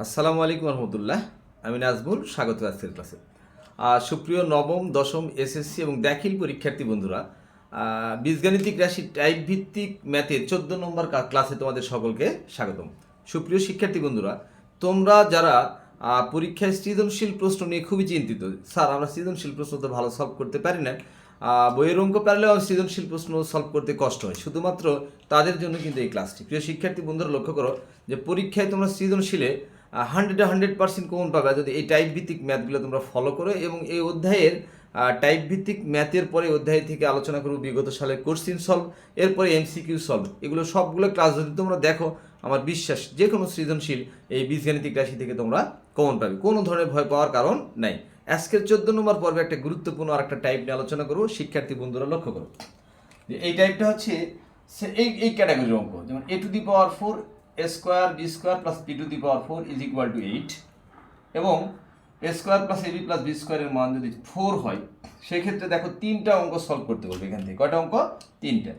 আসসালামু আলাইকুম রহমতুল্লাহ। আমি নাজমুল, স্বাগত আজকের ক্লাসে। সুপ্রিয় নবম, দশম এসএসসি এবং দাখিল পরীক্ষার্থী বন্ধুরা বীজগাণিতিক রাশি টাইপ ভিত্তিক ম্যাথের চোদ্দ নম্বর ক্লাসে তোমাদের সকলকে স্বাগতম। সুপ্রিয় শিক্ষার্থী বন্ধুরা, তোমরা যারা পরীক্ষায় সৃজনশীল প্রশ্ন নিয়ে খুবই চিন্তিত, স্যার, আমরা সৃজনশীল প্রশ্ন তো ভালো সলভ করতে পারি না বইয়ের অঙ্ক পারলেও সৃজনশীল প্রশ্ন সলভ করতে কষ্ট হয়, শুধুমাত্র তাদের জন্য কিন্তু এই ক্লাসটি। প্রিয় শিক্ষার্থী বন্ধুরা, লক্ষ্য করো যে পরীক্ষায় তোমরা সৃজনশীলে হান্ড্রেডে হান্ড্রেড পার্সেন্ট কমন পাবে। যদি এই টাইপ ভিত্তিক ম্যাথগুলো তোমরা ফলো করো এবং এই অধ্যায়ের টাইপ ভিত্তিক ম্যাথের পরে অধ্যায় থেকে আলোচনা করব বিগত সালের কোশ্চিন সলভ এরপরে এমসিকিউ সলভ এগুলো সবগুলো ক্লাস যদি তোমরা দেখো, আমার বিশ্বাস যে কোনো সৃজনশীল এই বীজগাণিতিক রাশি থেকে তোমরা কমন পাবে। কোনো ধরনের ভয় পাওয়ার কারণ নাই। আজকের চোদ্দ নম্বর পর্বে একটা গুরুত্বপূর্ণ আর একটা টাইপ নিয়ে আলোচনা করব। শিক্ষার্থী বন্ধুরা লক্ষ্য করো। এই টাইপটা হচ্ছে এই এই ক্যাটাগরির অঙ্ক, যেমন a to the power four a square b square plus b to the power four is equal to eight এবং a square plus ab plus b স্কোয়ারের মান যদি ফোর হয়, সেক্ষেত্রে দেখো তিনটা অঙ্ক সলভ করতে বলবে এখান থেকে। কয়টা অঙ্ক? তিনটা।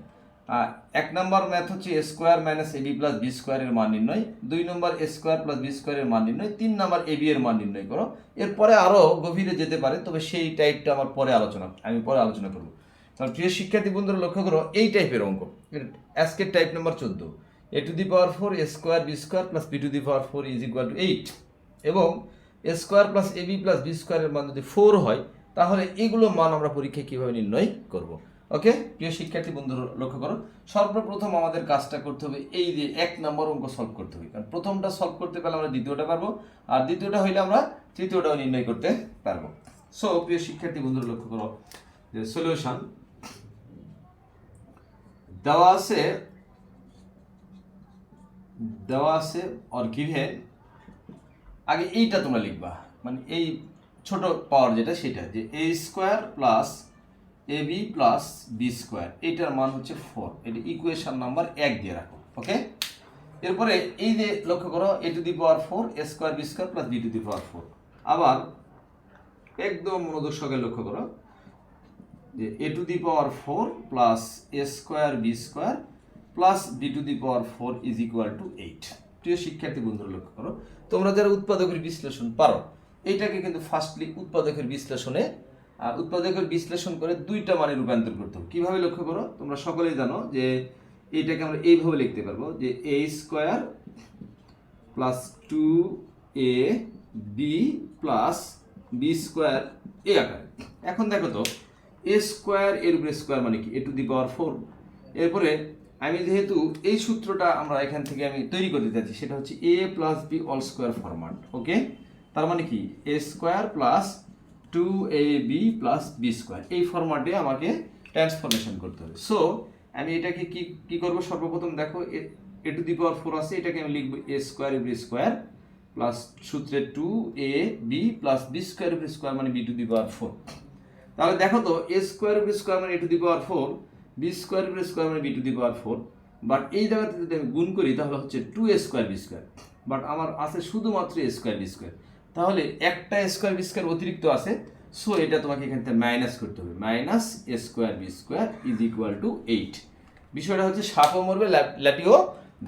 এক নম্বর ম্যাথ হচ্ছে a square minus ab plus b স্কোয়ারের মান নির্ণয়। দুই number a square plus b স্কোয়ারের মান নির্ণয়। তিন নম্বর এবি এর মান নির্ণয় করো। এরপরে আরও গভীরে যেতে পারে, তবে সেই টাইপটা আমার পরে আলোচনা, আমি পরে আলোচনা করব। তাহলে প্রিয় শিক্ষার্থী বন্ধুরা লক্ষ্য করো, এই টাইপের অঙ্ক। আজকের টাইপ নাম্বার চোদ্দ। A to the power four a square b square plus b to the power four is equal to eight এবং a square plus a b plus b স্কোয়ারের মান যদি ফোর হয়, তাহলে এগুলো মান আমরা পরীক্ষায় কীভাবে নির্ণয় করব? ওকে প্রিয় শিক্ষার্থী, বন্ধুরা, লক্ষ্য করো। সর্বপ্রথম আমাদের কাজটা করতে হবে এই যে এক নম্বর অঙ্ক সলভ করতে হবে। কারণ প্রথমটা সলভ করতে পারলে আমরা দ্বিতীয়টা পারব, আর দ্বিতীয়টা হইলে আমরা তৃতীয়টাও নির্ণয় করতে পারব। সো প্রিয় শিক্ষার্থী, বন্ধুরা, লক্ষ্য করো যে সলিউশন দেওয়া আছে দেওয়া আছে অর গিভেন আগে এইটা তোমরা লিখবা। মানে এই ছোট পাওয়ার যেটা সেটা, যে a square plus a b plus b square এইটার মান হচ্ছে ফোর এটা ইকুয়েশন নাম্বার এক দিয়ে রাখো ওকে এরপরে এই যে লক্ষ্য করো a to the power four a square b square plus b to the power four আবার একদম মনোযোগ সহকারে লক্ষ্য করো, যে a to the power four plus a square b square plus b to the power four is equal to eight প্রিয় শিক্ষার্থী বন্ধুরা, লক্ষ্য করো। তোমরা যারা উৎপাদকের বিশ্লেষণ পারো এইটাকে কিন্তু ফার্স্টলি উৎপাদকের বিশ্লেষণে উৎপাদকের বিশ্লেষণ করে দুইটা মানে রূপান্তর করতে হবে। কীভাবে লক্ষ্য করো? তোমরা সকলেই জানো যে এইটাকে আমরা এইভাবে লিখতে পারব যে a square plus two a b plus b square এ আকারে। এখন দেখো তো এ স্কোয়ার এর উপরে স্কোয়ার মানে কি? এ টু দি পাওয়ার ফোর এরপরে আমি যেহেতু এই সূত্রটা আমরা এখান থেকে আমি তৈরি করতে চাচ্ছি, সেটা হচ্ছে a plus b all square format okay তার মানে কি? A square plus two a b plus b square এই ফরম্যাটে আমাকে ট্রান্সফরমেশন করতে হবে। সো আমি এটাকে কি কি করব? সর্বপ্রথম দেখো, এ টু দি পাওয়ার ফোর আছে, এটাকে আমি লিখব a square b square plus সূত্রে two a b plus b square b square মানে b to the power four তাহলে দেখো তো এ স্কোয়ার বি স্কোয়ার মানে a to the power four b square b square মানে b to the power four but এই জায়গাতে যদি আমি গুণ করি, তাহলে হচ্ছে two square b square but আমার আছে শুধুমাত্র স্কোয়ার বি স্কোয়ার তাহলে একটা স্কোয়ার বি স্কোয়ার অতিরিক্ত আছে সো এটা তোমাকে এখান থেকে মাইনাস করতে হবে। Minus a square b square is equal to eight বিষয়টা হচ্ছে সাপও মরবে ল্যাটিও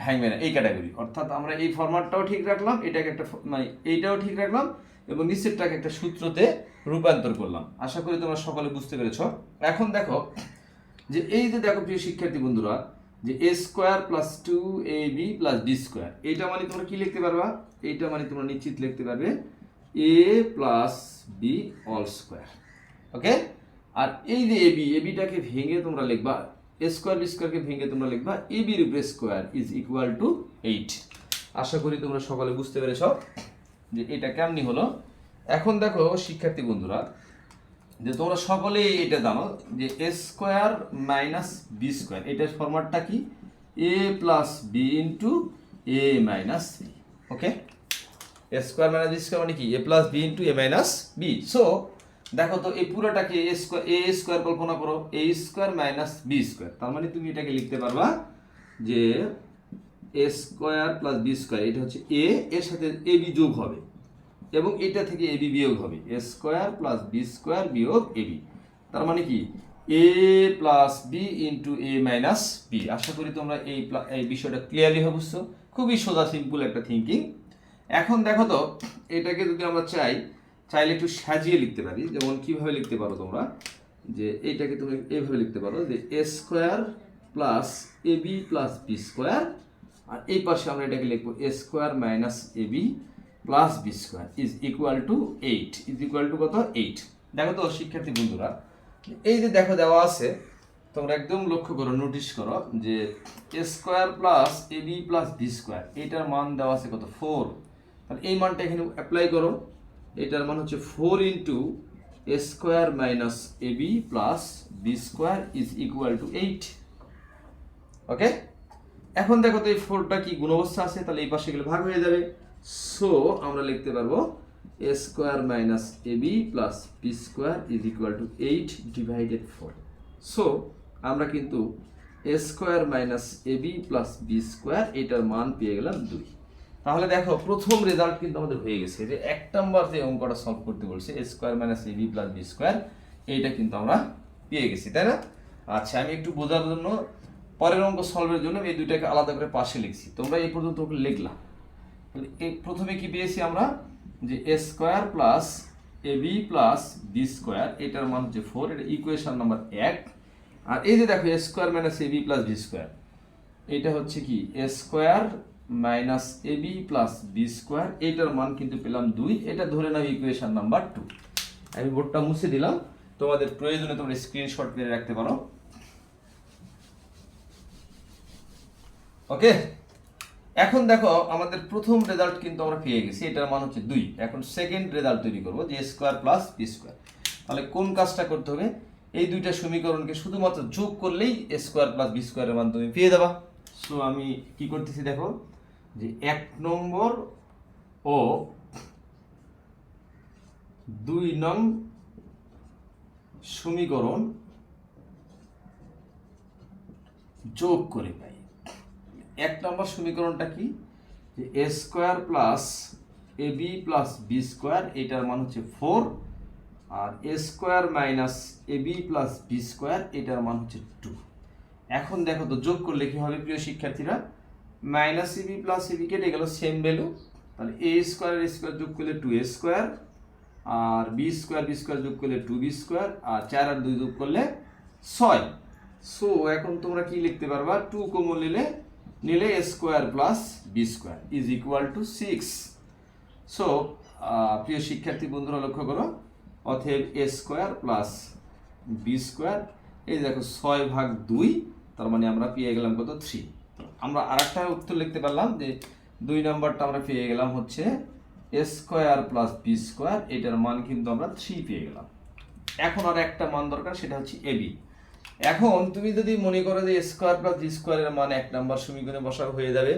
ভাঙবে না, এই ক্যাটাগরি অর্থাৎ আমরা এই ফরম্যাটটাও ঠিক রাখলাম, এটাকে একটা মানে এইটাও ঠিক রাখলাম, এবং নিচেরটাকে একটা সূত্রতে রূপান্তর করলাম। আশা করি তোমরা সকলে বুঝতে পেরেছ। এখন দেখো যে এই যে দেখো প্রিয় শিক্ষার্থী বন্ধুরা, যে a square plus two a b plus b square এইটা মানে তোমরা কি লিখতে পারবা? এইটা মানে তোমরা নিশ্চিত লিখতে পারবে a plus b all square okay আর এই যে এ বি এ বিটাকে ভেঙে তোমরা লিখবা এ স্কোয়ার বি স্কোয়ারকে ভেঙে তোমরা লিখবা এ বির উপরে square is equal to eight আশা করি তোমরা সকালে বুঝতে পেরেছ যে এটা কেমনি হলো। এখন দেখো শিক্ষার্থী বন্ধুরা যে তোমরা সকলেই এটা জানো যে a square minus b square এটার ফরম্যাটটা কি? A plus b into a minus b okay a square minus b square মানে কি? A plus b into a minus b so দেখো তো এই পুরোটাকে এ স্কোয়ার এ স্কোয়ার কল্পনা করো a square minus b square তার মানে তুমি এটাকে লিখতে পারবা যে a square plus b square এটা হচ্ছে এ এর সাথে এ বি যোগ হবে। এবং এটা থেকে এ বি বিয়োগ হবে। A square plus b square বিয়োগ এ বি। তার মানে কি? A plus b into a minus b. আশা করি তোমরা এই এই বিষয়টা ক্লিয়ারলি বুঝছ? খুবই সোজা সিম্পল একটা থিঙ্কিং এখন দেখো তো, এটাকে যদি আমরা চাই, চাইলে একটু সাজিয়ে লিখতে পারি। যেমন কীভাবে লিখতে পারো তোমরা? যে এইটাকে তুমি এইভাবে লিখতে পারো যে a square plus a b plus b square. আর এই পাশে আমরা এটাকে লিখব a square minus a b. Plus b square is equal to eight is equal to কত? এইট দেখো তো শিক্ষার্থী বন্ধুরা, এই যে দেখো দেওয়া আছে, তোমরা একদম লক্ষ্য করো নোটিশ করো যে a square plus a b plus b square এটার মান দেওয়া আছে কত? ফোর তাহলে এই মানটা এখানে অ্যাপ্লাই করো, এটার মান হচ্ছে four into a square minus a b plus b square is equal to eight okay এখন দেখো তো এই ফোরটা কি গুণবস্থা আছে? তাহলে এই পাশে গেলে ভাগ হয়ে যাবে। সো আমরা লিখতে পারব a square minus a b plus b square is equal to eight divided four so আমরা কিন্তু a square minus a b plus b square এটার মান পেয়ে গেলাম দুই। তাহলে দেখো, প্রথম রেজাল্ট কিন্তু আমাদের হয়ে গেছে। যে এক নম্বর যে অঙ্কটা সলভ করতে বলছে a square minus a b plus b square এইটা কিন্তু আমরা পেয়ে গেছি, তাই না? আচ্ছা আমি একটু বোঝার জন্য, পরের অঙ্ক সলভের জন্য এই দুইটাকে আলাদা করে পাশে লিখছি। তোমরা এই পর্যন্ত লিখলাম প্রথমে কি পেয়েছি আমরা? যে a square plus a b plus b square, এটার মান হচ্ছে ফোর এটা ইকুয়েশন নাম্বার এক। আর এই যে দেখো, a square minus a b plus b square, এটা হচ্ছে কি? A square minus a b plus b square, এটার মান কিন্তু পেলাম দুই, এটা ধরে নাও ইকুয়েশন নাম্বার টু আমি বোর্ডটা মুছে দিলাম, তোমাদের প্রয়োজনে তোমরা স্ক্রিনশট করে রাখতে পারো। ওকে এখন দেখো, আমাদের প্রথম রেজাল্ট কিন্তু আমরা পেয়ে গেছি, এটার মান হচ্ছে দুই। এখন সেকেন্ড রেজাল্ট তৈরি করব, যে স্কোয়ার প্লাস বি স্কোয়ার তাহলে কোন কাজটা করতে হবে? এই দুইটা সমীকরণকে শুধুমাত্র যোগ করলেই স্কোয়ার প্লাস বি স্কোয়ারের মান তুমি পেয়ে যাবা। সো আমি কি করতেছি দেখো, যে এক নম্বর ও দুই নং সমীকরণ যোগ করে পাই। এক নম্বর সমীকরণটা কি? যে a square plus a b plus b square, এটার মান হচ্ছে four. R a square minus a b plus b square, এটার মান হচ্ছে টু। এখন দেখো তো, যোগ করলে কি হবে প্রিয় শিক্ষার্থীরা? Minus a b plus a b কেটে গেল সেম ভ্যালু তাহলে এ স্কোয়ার এ স্কোয়ার যোগ করলে টু এ স্কোয়ার। আর বি স্কোয়ার বি স্কোয়ার যোগ করলে টু বি স্কোয়ার। আর চার আর দুই যোগ করলে ছয়। সো এখন তোমরা কি লিখতে পারবা? টু কমন নিলে নিলে A square plus B square is equal to six so প্রিয় শিক্ষার্থী বন্ধুরা, লক্ষ্য করো, অতএব A square plus B square এই দেখো ছয় ভাগ দুই, তার মানে আমরা পেয়ে গেলাম কত থ্রি আমরা আর একটা উত্তর লিখতে পারলাম যে দুই নম্বরটা আমরা পেয়ে গেলাম হচ্ছে A square plus B square এটার মান কিন্তু আমরা থ্রি পেয়ে গেলাম। এখন আর একটা মান দরকার, সেটা হচ্ছে এবি এখন তুমি যদি মনে করো যে স্কোয়ার প্লাস বি স্কোয়ারের মান এক নাম্বার সমীকরণে বসাবে হয়ে যাবে,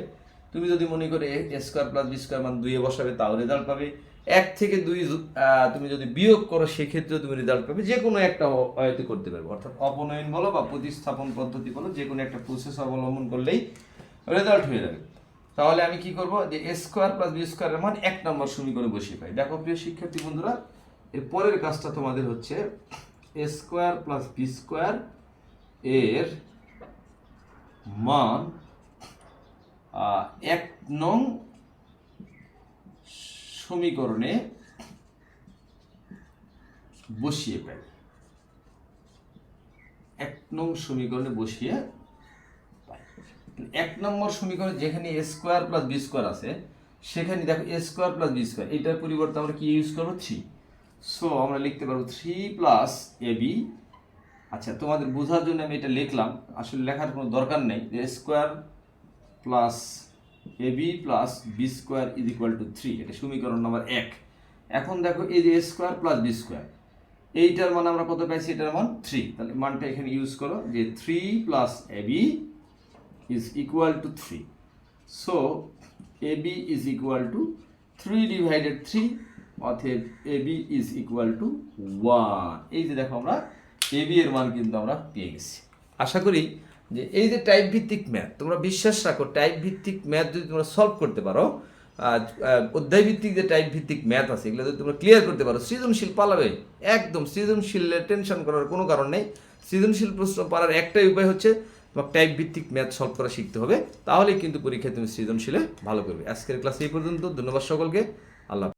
তুমি যদি মনে করে স্কোয়ার প্লাস বি স্কোয়ার মান দুইয়ে বসাবে, তাও রেজাল্ট পাবে। এক থেকে দুই তুমি যদি বিয়োগ করো, সেক্ষেত্রেও তুমি রেজাল্ট পাবে। যে কোনো একটা অয়তে করতে পারবে। অর্থাৎ অপনয়ন বলো বা প্রতিস্থাপন পদ্ধতি বলো, যে কোনো একটা প্রসেস অবলম্বন করলেই রেজাল্ট হয়ে যাবে। তাহলে আমি কি করব? যে স্কোয়ার প্লাস বি স্কোয়ারের মান এক নম্বর সমীকরণে বসিয়ে পাই। দেখো, প্রিয় শিক্ষার্থী বন্ধুরা, এর পরের কাজটা তোমাদের হচ্ছে স্কোয়ার প্লাস বি স্কোয়ার এর মান এক নং সমীকরণে বসিয়ে পাই এক নং সমীকরণে বসিয়ে এক নম্বর সমীকরণ যেখানে A square plus B square আছে, সেখানে দেখো A square plus B square, এটার পরিবর্তে আমরা কি ইউজ করব? থ্রি সো আমরা লিখতে পারব থ্রি প্লাস এ বি আচ্ছা তোমাদের বোঝার জন্য আমি এটা লিখলাম। আসলে লেখার কোনো দরকার নেই। যে square plus A B plus B square is equal to three. এটা সমীকরণ নম্বর এক। এখন দেখো এই যে স্কোয়ার প্লাস বি স্কোয়ার, এইটার মান আমরা কত পাইছি? এটার মান থ্রি। তাহলে মানটা এখানে ইউজ করো যে three plus A B is equal to three. So, A B is equal to three divided three, অতএব A B is equal to one. এই যে দেখো আমরা এ বি এর মান কিন্তু আমরা পেয়ে গেছি আশা করি যে এই যে টাইপ ভিত্তিক ম্যাথ তোমরা বিশ্বাস রাখো টাইপ ভিত্তিক ম্যাথ যদি তোমরা সলভ করতে পারো অধ্যায় ভিত্তিক যে টাইপ ভিত্তিক ম্যাথ আছে, এগুলো যদি তোমরা ক্লিয়ার করতে পারো, সৃজনশীল পালাবে, একদম সৃজনশীলের টেনশন করার কোনো কারণ নেই সৃজনশীল প্রশ্ন পারার একটাই উপায় হচ্ছে তোমার টাইপ ভিত্তিক ম্যাথ সলভ করা শিখতে হবে, তাহলেই কিন্তু পরীক্ষায় তুমি সৃজনশীলে ভালো করবে আজকের ক্লাস এই পর্যন্ত, ধন্যবাদ সকলকে, আল্লাহ।